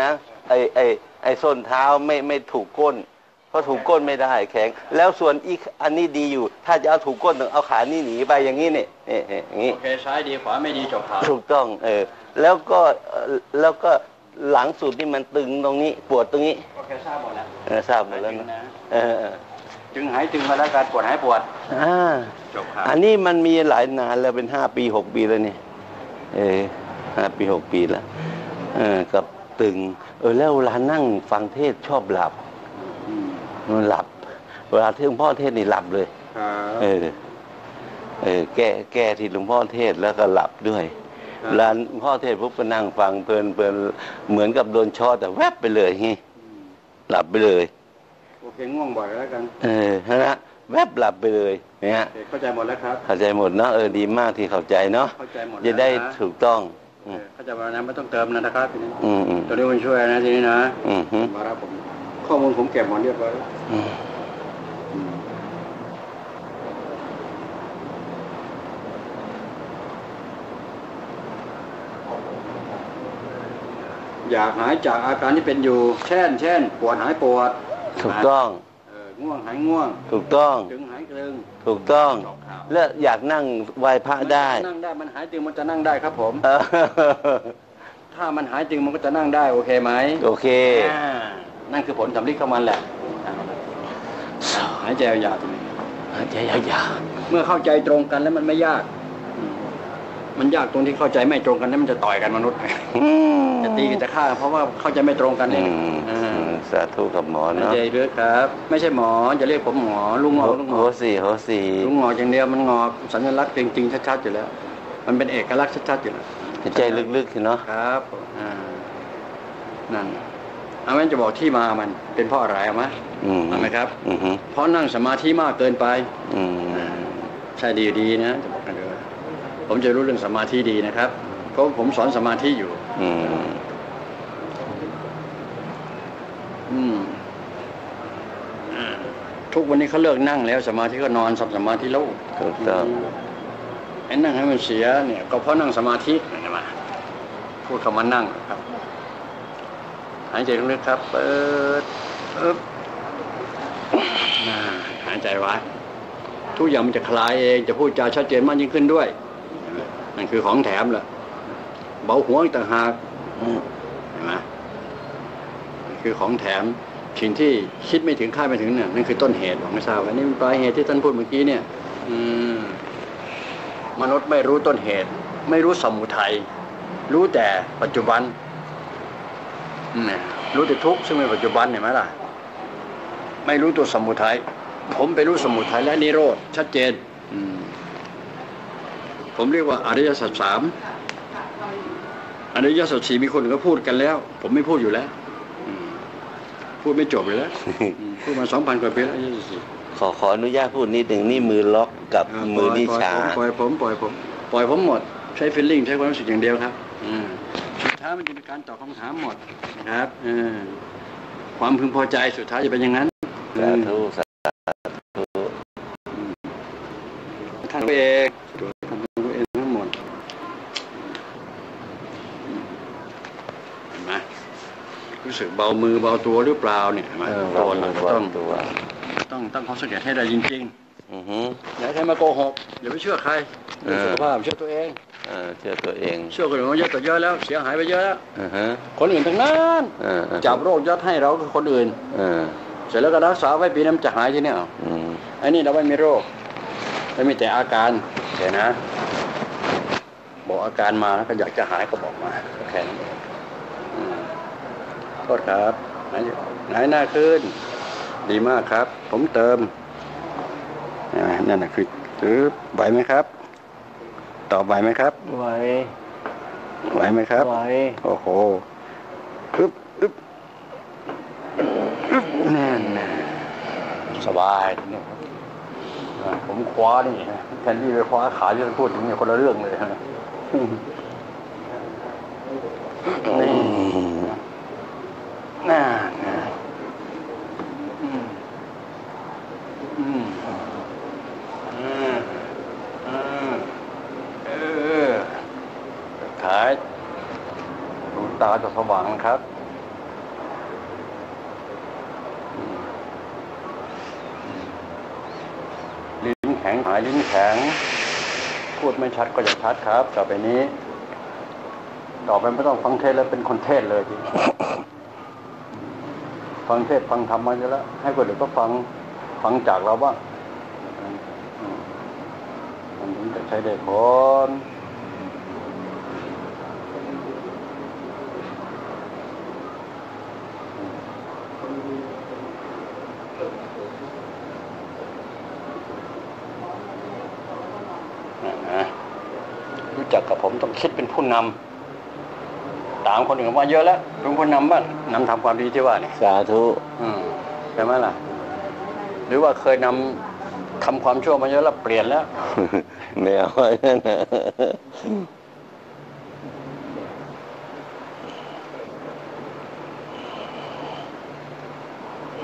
นะไอไอไอส้นเท้าไม่ไม่ถูกก้น เพราะถูกก้นไม่ได้แข็ง แล้วส่วนอีกอันนี้ดีอยู่ ถ้าจะเอาถูกก้นต้องเอาขานี่หนีไปอย่างนี้เนี่ยเนี่ยเนี่ยอย่างนี้โอเคซ้ายดีขวาไม่ดีจบขาถูกต้องเออแล้วก็เอ่อแล้วก็หลังสุดนี่มันตึงตรงนี้ปวดตรงนี้โอเคทราบหมดแล้วเออทราบหมดแล้วนะเออเออจึงหายจึงมาแล้วการปวดหายปวดอ่าจบขาอันนี้มันมีหลายนานแล้วเป็นห้าปีหกปีแล้วนี่เออห้าปีหกปีแล้วเออกับ ตึง เออแล้วเวลานั่งฟังเทศน์ชอบหลับอืมมันหลับ เวลาที่หลวงพ่อเทศน์นี่หลับเลยครับเออเออแก้แก้ที่หลวงพ่อเทศน์แล้วก็หลับด้วยเวลาหลวงพ่อเทศน์ปุ๊บก็นั่งฟังเพลินเพลินเหมือนกับโดนช็อตแต่แวบไปเลยฮีหลับไปเลยโอเคง่วงบ่อยแล้วกัน เออนะแวบหลับไปเลยเนี่ยโอเคเข้าใจหมดแล้วครับ เข้าใจหมดเนาะเออดีมากที่เข้าใจเนาะเข้าใจหมดจะได้แล้วนะถูกต้อง เออเข้าใจหมดแล้วนะไม่ต้องเติมนะนะครับทีนี้อืมอืมตัวนี้มันช่วยนะทีนี้นะอืมฮึมารับผมข้อมูลผมเก็บหมดเรียบร้อยแล้วอืมอืมอยากหายจากอาการที่เป็นอยู่ เช่น เช่น ปวดหายปวด ถูกต้องเออ ง่วงหายง่วง ถูกต้องตึงหายตึงถูกต้องจบข่าวแล้วอยากนั่งไหว้พระได้มันนั่งได้ มันหายตึงมันจะนั่งได้ครับผมเออถ้ามันหายตึงมันก็จะนั่งได้โอเคไหม โอเคอ่านั่นคือผลสำลิดของมันแหละเอาละอ่าหายใจยาวๆตรงนี้หายใจยาวเมื่อเข้าใจตรงกันแล้วมันไม่ยากอืมมันยากตรงที่เข้าใจไม่ตรงกันแล้วมันจะต่อยกันมนุษย์ๆอืมจะตีกันจะฆ่ากันเพราะว่าเข้าใจไม่ตรงกันเออืงมอ่า สาธุกับหมอหายเนาะใจเยอะครับ ไม่ใช่หมอจะเรียกผมหมอลุงหงอกลุงหงโหอกสี่โหสี่ลุงหงอกอย่างเดียวมันงอกสัญลักษณ์จริงๆชัดๆอยู่แล้ว มันเป็นเอกลักษณ์ชัดๆอยู่แล้วหายใจลึกๆสิเนาะครับอ่านั่นเอาแม่นจะบอกที่มามันเป็นเพราะอะไรเอาไหมอืมเอาไหมครับอืมฮึเพราะนั่งสมาธิมากเกินไปอืมใช่ดีดีนะจะบอกกันเลยผมจะรู้เรื่องสมาธิดีนะครับเพราะผมสอนสมาธิอยู่ อืม อืมอ่า ทุกวันนี้เขาเลิกนั่งแล้วสมาธิก็นอนสับสมาธิแล้วถูกต้องไอ้นั่งให้มันเสียเนี่ยก็เพราะนั่งสมาธิเห็นไหมพูดคำว่านั่งครับหายใจลึกๆครับเปิดอึ๊บอ่าหายใจไว้ทุกอย่างมันจะคลายเองจะพูดจาชัดเจนมากยิ่งขึ้นด้วยเห็นไหมนั่นคือของแถมแหละเบาหัวอีกต่างหากอืมเห็นไหมนั่นคือของแถม สิ่งที่คิดไม่ถึงคาดไม่ถึงเนี่ยนั่นคือต้นเหตุของไม่ทราบอันนี้เป็นปลายเหตุที่ท่านพูดเมื่อกี้เนี่ยอืมมนุษย์ไม่รู้ต้นเหตุ ไม่รู้สมุทัยรู้แต่ปัจจุบันเนี่ยรู้แต่ทุกข์ซึ่งเป็นปัจจุบันเห็นไหมล่ะ ไม่รู้ตัวสมุทัยผมไปรู้สมุทัยและนิโรธชัดเจนอืมผมเรียกว่าอริยสัจสามอริยสัจสี่มีคนก็พูดกันแล้ว ผมไม่พูดอยู่แล้ว พูดไม่จบเลยแล้วอืมพูดมาสองพันกว่าปีแล้วอริยสัจสี่ขอขออนุญาตพูดนิดหนึ่งนี่มือล็อกกับอ่ามือนิปล่ยชาปล่อยผมปล่อยผมปล่อยผมหมดใช้ฟิลลิ่งใช้ความรู้สึกอย่างเดียวครับอืมสุดท้ายมันจะเป็นการตอบคำถามหมดนะครับเออความพึงพอใจสุดท้ายจะเป็นอย่างนั้นสาธุสาธุท่านตัวเองตัวท่านตัวเองทั้งหมดเห็นไหมรู้ สึกเบามือเบาตัวหรือเปล่าเนี่ยเห็นไหมเออตัวเราก็ต้องตัวต้องตั้งข้อสังเกตให้ได้จริงอือฮึๆอย่าให้ใครมาโกหกอย่าไปเชื่อใครเรื่องเออสุขภาพเชื่อตัวเองเออเชื่อตัวเองเชื่อคนอื่นมาเยอะต่อเยอะแล้วเสียหายไปเยอะแล้วอือฮะคนอื่นทั้งนั้นเออเออจับโรคยัดให้เราคือคนอื่นเออเสร็จแล้วก็รักษาไว้ปีนั้นมันจะหายที่เนี่ยเอาอืมไอ้นี่เราไม่มีโรคเรามีแต่อาการเห็นนะ บอกอาการมาแล้วก็อยากจะหายก็บอกมาก็แค่นั้นเองอืมโทษครับไหนไหนหน้าขึ้น ดีมากครับ ผมเติมอ่านั่นแหะคือตึ๊บไหวไหมครับ ตอบไหวไหมครับ ไหว ไหวไหมครับ ไหว โอ้โหอึ๊บอึ๊บอึ๊บแน่นนะสบายทีนี้ครับอ่าผมคว้านี่นะแทนที่ไปคว้าขาที่ท่านพูดถึงเนี่ยคนละเรื่องเลยฮะ แต่สว่างครับลิ้นแข็งหายลิ้นแข็ง พูดไม่ชัดก็อย่าชัดครับ ต่อไปนี้ ต่อไปไม่ต้องฟังเทศแล้วเป็นคนเทศเลยจริงฟังเทศฟังธรรมมาเยอะแล้ว ให้คนอื่นก็ฟังฟังจากเราบ้างมันถึงจะใช้ได้คน จักกับผมต้องคิดเป็นผู้นำตามคนอื่นมาเยอะแล้วเป็นผู้นำบ้างนำทำความดีที่ว่าเนี่ยสาธุอืมใช่ไหมล่ะ หรือว่าเคยนำทำความชั่วมาเยอะแล้วเปลี่ยนแล้วไม่เอาไว้นั่นนะ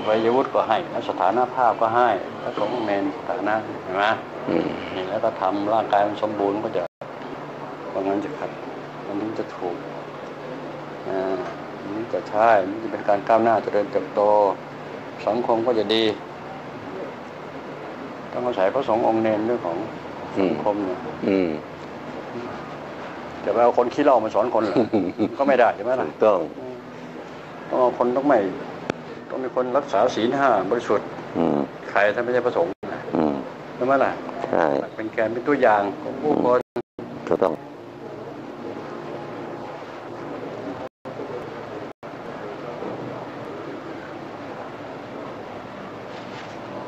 วัยวุฒิก็ให้แล้วสถานภาพก็ให้ แล้วสงฆ์เมนสถานะเห็นไหมอืมนี่แล้วก็ทำร่างกายมันสมบูรณ์ก็จะ ว่างั้นจะขัดมันถึงจะถูกอ่ามันถึงจะใช่มันจะเป็นการก้าวหน้าเจริญเติบโต สังคมก็จะดี ต้องอาศัยพระสงฆ์องค์เนรเรื่องของสังคมเนี่ยอืมจะไปเอาคนขี้เหล้ามาสอนคนเหรอก็ไม่ได้ใช่ไหมล่ะถูกต้องต้องเอาคนต้องไม่ต้องมีคนรักษาศีลห้าบริสุทธิ์อืมใครถ้าไม่ใช่พระสงฆ์นะอืมใช่ไหมล่ะใช่เป็นแกนเป็นตัวอย่างของผู้คนก็ต้อง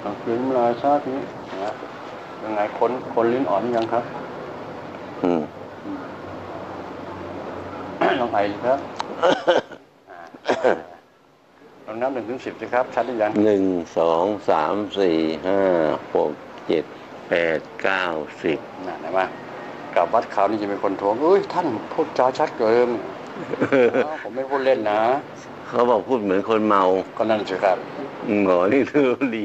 เอา คืนเวลาซะทีนี้นะยังไงคนคนลิ้นอ่อนยังครับ อืมลองไอสิครับลองนับหนึ่งถึงสิบสิครับ ชัดหรือยังหนึ่งสองสามสี่ห้าหกเจ็ดแปดเก้าสิบน่ะเห็นไหมกับวัดเขานี่จะมีคนทวงเอ้ยท่านพูดจาชัดเกินอ้าวผมไม่พูดเล่นนะเขาบอกพูดเหมือนคนเมา ก็นั่นสิครับหมอนี่รู้ดี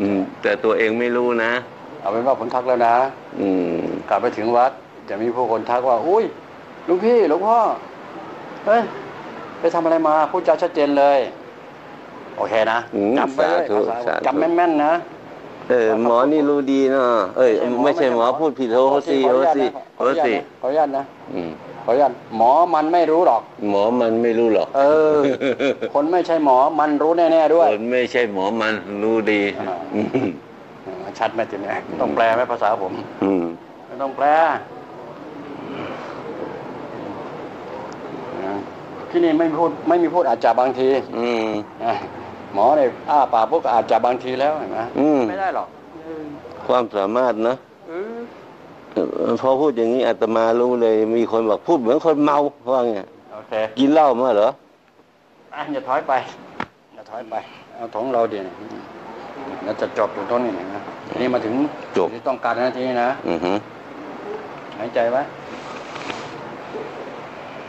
อืม แต่ตัวเองไม่รู้นะ เอาเป็นว่าผมทักแล้วนะ อืม กลับไปถึงวัด จะมีผู้คนทักว่า อุ้ยหลุงพี่หลวงพ่อเฮ้ยไปทำอะไรมาพูดจาชัดเจนเลย โอเคนะอืมจำไปเลยสาธุภาษาสาธุ จำแม่นๆนะ เออหมอนี่รู้ดีเนาะเอ้ย ไม่ใช่หมอพูดผิดโทษสิขอโทอษนุญาตสินะโทษสิขออนุญาตนะอืมข ออนุญาตหมอมันไม่รู้หรอก หมอมันไม่รู้หรอก เออ คนไม่ใช่หมอมันรู้แน่ๆด้วย คนไม่ใช่หมอมันรู้ดีอ่าอืมชัดไหมทีเนี้ยต้องแปลไหมภาษาผมอืมไม่ต้องแปลนะที่นี่ไม่พูดไม่มีพูดอาจจะบางที อืมนะหมอเนี่ยอ้าปากพวกอาจจะบางทีแล้วเห็นไหมอืมไม่ได้หรอก ความสามารถนะเออเออ พอพูดอย่างนี้อาตมารู้เลย มีคนบอกพูดเหมือนคนเมาว่าไงโอเคกินเหล้ามาเหรออะอย่าถอยไปอย่าถอยไปเอาของเราเดี๋ยวนี้แล้วจะจบอยู่ตรงนี้นะทีนี้มาถึงจบที่ต้องการนาทีนี้นะอือฮึหายใจไว้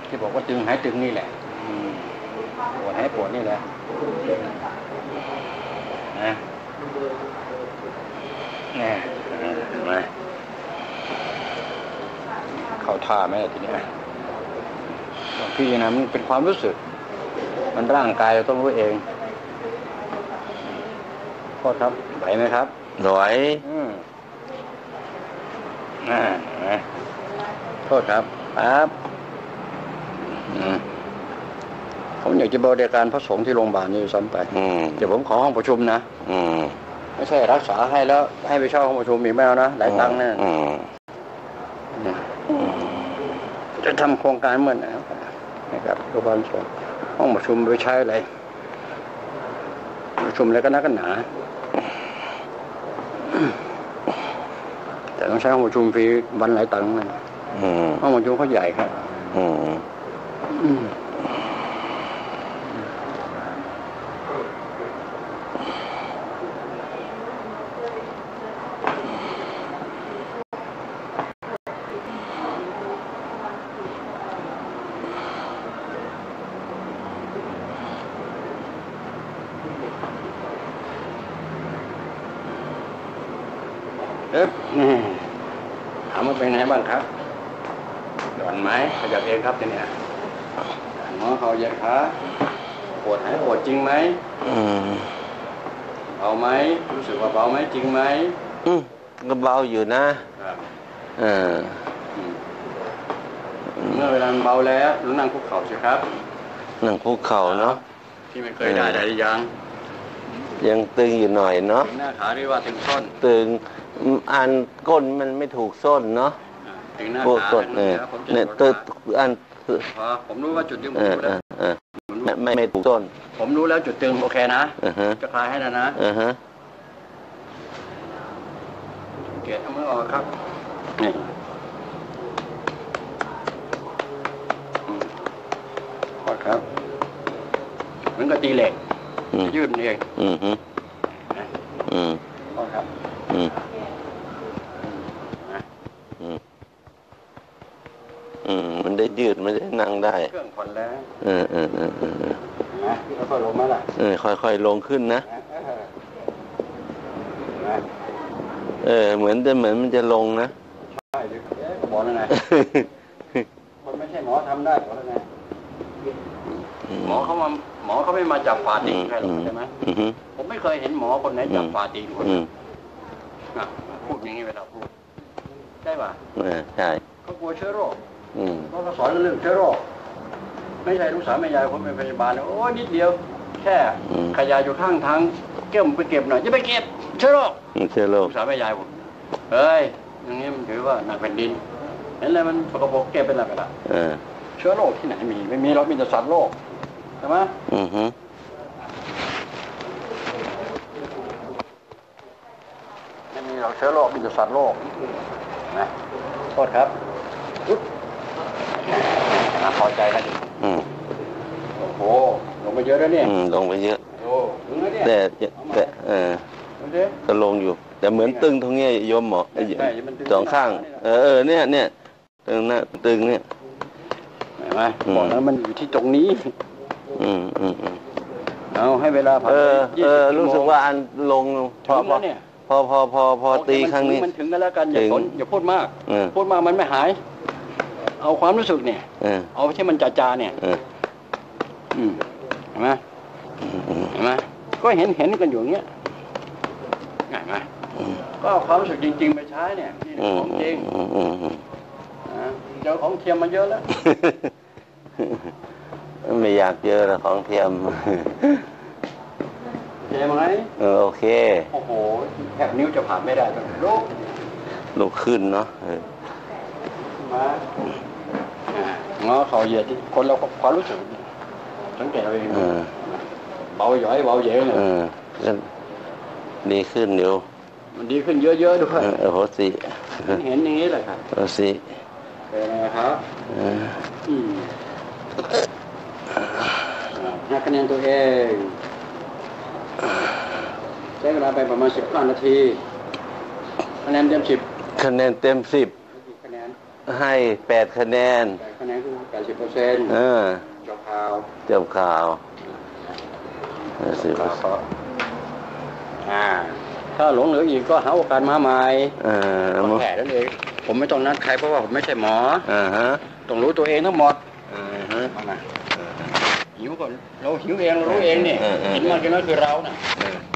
ที่บอกว่าตึงหายตึงนี่แหละอืมปวดหายปวดนี่แหละนะแน่เห็นไหมเข้าท่าไหมล่ะทีเนี้ยบางทีนะมันเป็นความรู้สึก มันร่างกายเราต้องรู้เองโทษครับไหวไหมครับหน่อยอืมอ่าเห็นไหมโทษครับครับอืมผมอยากจะบริการพระสงฆ์ที่โรงพยาบาลนี่ด้วยซ้ำไปอืมเดี๋ยวผมขอห้องประชุมนะ อืมไม่ใช่รักษาให้แล้วให้ไปเช่าห้องประชุมอีกไม่เอานะหลายตังค์แน่ อืม จะ ทำโครงการเหมือนนะครับนะครับโรงพยาบาลสงฆ์ห้องประชุมไปใช้อะไรประชุมแล้วก็นักกันหนา แต่ต้องใช้ห้องประชุมฟรีวันหลายตังค์นะอืมห้องประชุมเขาใหญ่ครับ อืม อืมเอ๊ะนี่ถามว่าเป็นไงบ้างครับ หย่อนไหมขยับเองครับทีเนี้ยหมอเขาเหยียดขาปวดหายปวดจริงไหมอืมเบาไหมรู้สึกว่าเบาไหมจริงไหมอืมก็เบาอยู่นะครับเอออืมเมื่อเวลามันเบาแล้วหนูนั่งคุกเข่าสิครับนั่งภูเขาเนาะที่ไม่เคยได้ได้หรือยัง ยังตึงอยู่หน่อยเนาะถึงหน้าขาหรือว่าถึงส้น ตึงอืมอันก้นมันไม่ถูกส้นเนาะอ่าถึงหน้า พวกขาก้นเออแล้วผมจะเนี่ยกตึดงอันพอผมรู้ว่าจุดที่ผมเออรู้เอแล้วอเออไม่ไม่ไม่ถูกส้น ผมรู้แล้วจุดตึงโอเคนะอือฮะจะคลายให้แล้วนะอือฮะเกตเอามือออกครับนี่อืมพอครับเหมือนกับตีเหล็กอืมจะยืดมันเองอือฮึนะอืมพอครับอืม นะ อืม อืมมันได้ยืดมันได้นั่งได้ เครื่องผ่อนแล้วเออเออเออเออเออนะแล้วก็ลงมาละเออค่อยๆลงขึ้นนะนะเออนะเออ เหมือนจะเหมือนมันจะลงนะใช่หรือเอ๊ะก็บอกแล้วไงคนไม่ใช่หมอทำได้บอกแล้วไงหมอเขามาหมอเขาไม่มาจับฝาตีนใครหรอกใช่ไหมอือฮึผมไม่เคยเห็นหมอคนไหนจับฝาตีนคนอืนะมอะพูดอย่างนี้เวลาพูดใช่ป่ะเออใช่เขากลัวเชื้อโรคอืม เพราะเขาสอนเรื่องเชื้อโรคไม่ใช่ลูกสาวแม่ยายผมเป็นพยาบาลนะโอ้ยนิดเดียว แค่ขยะอยู่ข้างทางเก็บไปเก็บหน่อยจะไปเก็บเชื้อโรคมันเชื้อโรลูคกสาวแม่ยายผมเฮ้ยอย่างนี้มันถือว่าหนักแผ่นดินเห็นอะไรมันปกปรกเก็บเป็นอะไรไปละเออเชื้อโรคที่ไหนมีไม่มีเรามีแต่สัตว์โรคใช่ไหมอือฮึไม่มีเราเชื้อโรคมีแต่สัตว์โรคนะโทษครับอุ๊ย น่าพอใจแล้วดิอืมโอ้โหลงไปเยอะแล้วเนี่ยอืมลงไปเยอะ โอ้ถึงแล้วเนี่ยแต่แต่เออดูดิก็ลงอยู่ แต่เหมือนตึงตรงเนี้ยโยมหมอใช่มันตึง สองข้าง เออเออเนี่ยเนี่ยตึงหน้าตึงเนี่ย เห็นไหมอืม บอกแล้วมันอยู่ที่ตรงนี้ อืมอืมอืมเอาให้เวลาผ่านเออไปยี่เอสิบอชั่รู้โมงสึกว่าอันลงพถึองพอแล้วเนี่ยพอพอพอพอตีครั้งนี้มันถึงกันแล้วกันอย่าถึง สนอย่าพูดมาก เออพูดมากมันไม่หาย เอาความรู้สึกเนี่ยเออเอาที่มันจาจาๆเนี่ยเอออืมเห็นไหมอืมอืมเห็นไหมก็เห็นเห็นกันอยู่อย่างเงี้ยเห็นไหมก็เอาความรู้สึกจริง ๆ ไปใช้เนี่ยนี่อืมของจริงอืมอืมอืมนะเจอของเทียมมาเยอะแล้วไม่อยากเจอหรอกของเทียมเห็นไหมเออโอเค โอ้โหแทบนิ้วจะผ่านไม่ได้ต้องลุกลุกขึ้นเนาะเออมา อ่างอเขาเหยียดคนเราความรู้สึกเนี่ยสังเกตเอาเองเบาหย่อยเบาเหยเนี่ยดีขึ้นเดี๋ยวมันดีขึ้นเยอะๆด้วยเออโหสิเห็นอย่างนี้เลยครับโหสิเป็นไงครับเอออืมอ่าคะแนนตัวเองใช้เวลาไปประมาณสิบห้านาทีคะแนนเต็มสิบคะแนนเต็มสิบคะแนนให้แปดคะแนน แต่คะแนนคือแปดสิบเปอร์เซ็นต์เออจบข่าวเจ้าข่าวสิบข่าวก็อ่า ถ้าหลงเหลืออีกก็หาโอกาสมาใหม่เออก็มั้งแค่นั้นเองผมไม่ต้องนัดใครเพราะว่าผมไม่ใช่หมออ่าฮะต้องรู้ตัวเองทั้งหมดอ่าฮะเอามาหิวก่อนเราหิวเองเรารู้เองนี่เออเออหินมากกินน้อยคือเราน่ะเออ